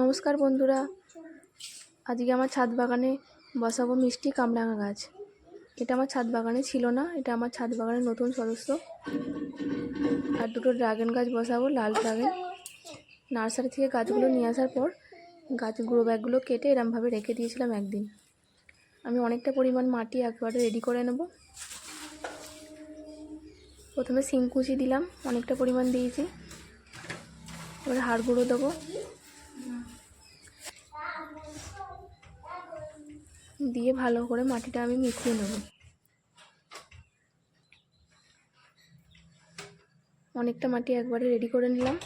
নমস্কার বন্ধুরা। আজকে আমার ছাদ বাগানে বসাবো মিষ্টি কামরাঙা গাছ। এটা আমার ছাদ বাগানে ছিল না, এটা আমার ছাদ বাগানের নতুন সদস্য। আর দুটো ড্রাগন গাছ বসাবো, লাল ড্রাগন নার্সারি থেকে গাছগুলো নিয়ে আসার পর গাছ গ্রো ব্যাগগুলো কেটে এরমভাবে রেখে দিয়েছিলাম একদিন। আমি অনেকটা পরিমাণ মাটি একবারে রেডি করে নেব। প্রথমে শিংকুচি দিলাম, অনেকটা পরিমাণ দিয়েছি। এবার হাড় গুঁড়ো দেবো। দিয়ে ভালো করে মাটিটা আমি মিশিয়ে নেব। অনেকটা মাটি একবারে রেডি করে নিলাম।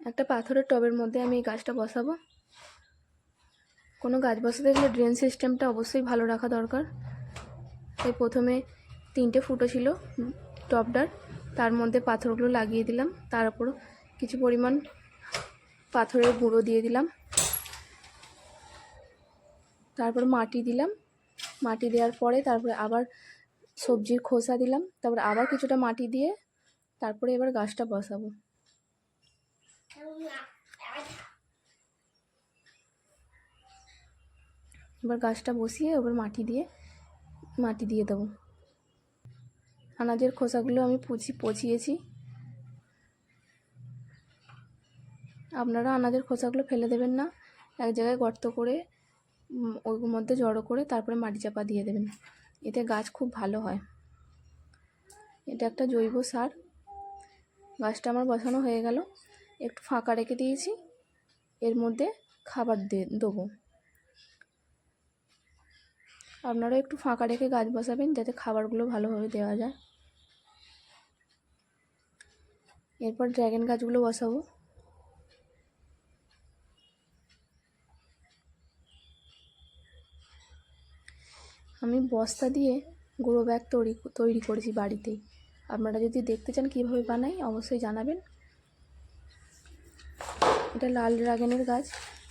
একটা পাথরের টবের মধ্যে আমি এই গাছটা বসাবো। কোনো গাছ বসাতে গেলে ড্রেন সিস্টেমটা অবশ্যই ভালো রাখা দরকার। তাই প্রথমে তিনটে ফুটো ছিল টবটার, তার মধ্যে পাথরগুলো লাগিয়ে দিলাম। তার উপর কিছু পরিমাণ পাথরের গুঁড়ো দিয়ে দিলাম। তারপর মাটি দিলাম। মাটি দেওয়ার পরে তারপরে আবার সবজির খোসা দিলাম। তারপর আবার কিছুটা মাটি দিয়ে তারপরে এবার গাছটা বসাবো। এবার গাছটা বসিয়ে এবার মাটি দিয়ে মাটি দিয়ে দেবো। আনাজের খোসাগুলো আমি পুচি, পচিয়েছি। আপনারা আনাজের খোসাগুলো ফেলে দেবেন না। এক জায়গায় গর্ত করে ওর মধ্যে জড়ো করে তারপরে মাটি চাপা দিয়ে দেবেন। এতে গাছ খুব ভালো হয়। এটা একটা জৈব সার। গাছটা আমার বসানো হয়ে গেল। একটু ফাঁকা রেখে দিয়েছি। এর মধ্যে খাবার দিয়ে দেবো। আপনারা একটু ফাঁকা রেখে গাছ বসাবেন যাতে খাবারগুলো ভালোভাবে দেওয়া যায়। এরপর ড্র্যাগন গাছগুলো বসাবো। আমি বস্তা দিয়ে গুঁড়ো ব্যাগ তৈরি তৈরি করেছি বাড়িতেই। আপনারা যদি দেখতে চান কীভাবে বানাই, অবশ্যই জানাবেন। এটা লাল ড্রাগনের গাছ।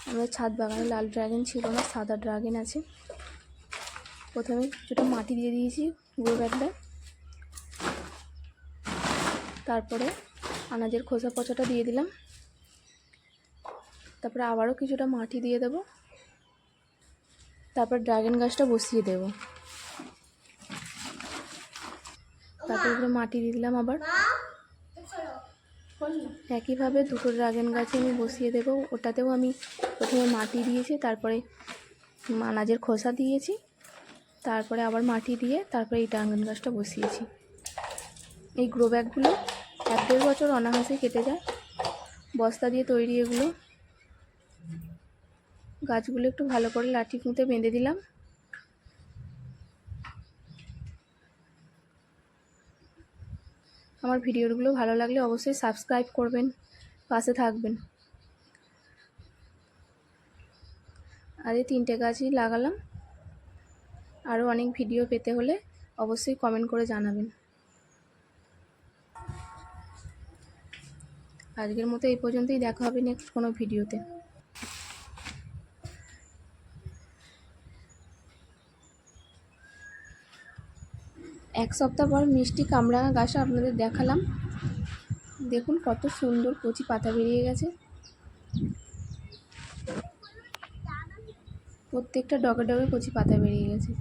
আমাদের ছাদ বাগানে লাল ড্রাগন ছিল না, সাদা ড্রাগন আছে। প্রথমে কিছুটা মাটি দিয়ে দিয়েছি গুঁড়ো ব্যাগটা। তারপরে আনাজের খোসা পচাটা দিয়ে দিলাম। তারপরে আবারও কিছুটা মাটি দিয়ে দেবো। তারপর ড্রাগন গাছটা বসিয়ে দেব। তারপর উপরে মাটি দিয়ে দিলাম আবার। একইভাবে দুটো ড্রাগন গাছে আমি বসিয়ে দেবো। ওটাতেও আমি প্রথমে মাটি দিয়েছি, তারপরে আনাজের খোসা দিয়েছি, তারপরে আবার মাটি দিয়ে তারপরে এই ড্রাগন গাছটা বসিয়েছি। এই গ্রো ব্যাগগুলো এক দেড় বছর অনাহাসে কেটে যায়। বস্তা দিয়ে তৈরি এগুলো। গাছগুলো একটু ভালো করে লাঠি পুঁতে বেঁধে দিলাম। আমার ভিডিওগুলো ভালো লাগলে অবশ্যই সাবস্ক্রাইব করবেন, পাশে থাকবেন। আর এই তিনটে গাছই লাগালাম। আরও অনেক ভিডিও পেতে হলে অবশ্যই কমেন্ট করে জানাবেন। আজকের মতো এই পর্যন্তই, দেখা হবে নেক্সট কোনো ভিডিওতে। এক সপ্তাহ পর মিষ্টি কামরাঙা গাছটা আপনাদের দেখালাম। দেখুন কত সুন্দর কচি পাতা বেরিয়ে গেছে। প্রত্যেকটা ডগে ডগে কচি পাতা বেরিয়ে গেছে।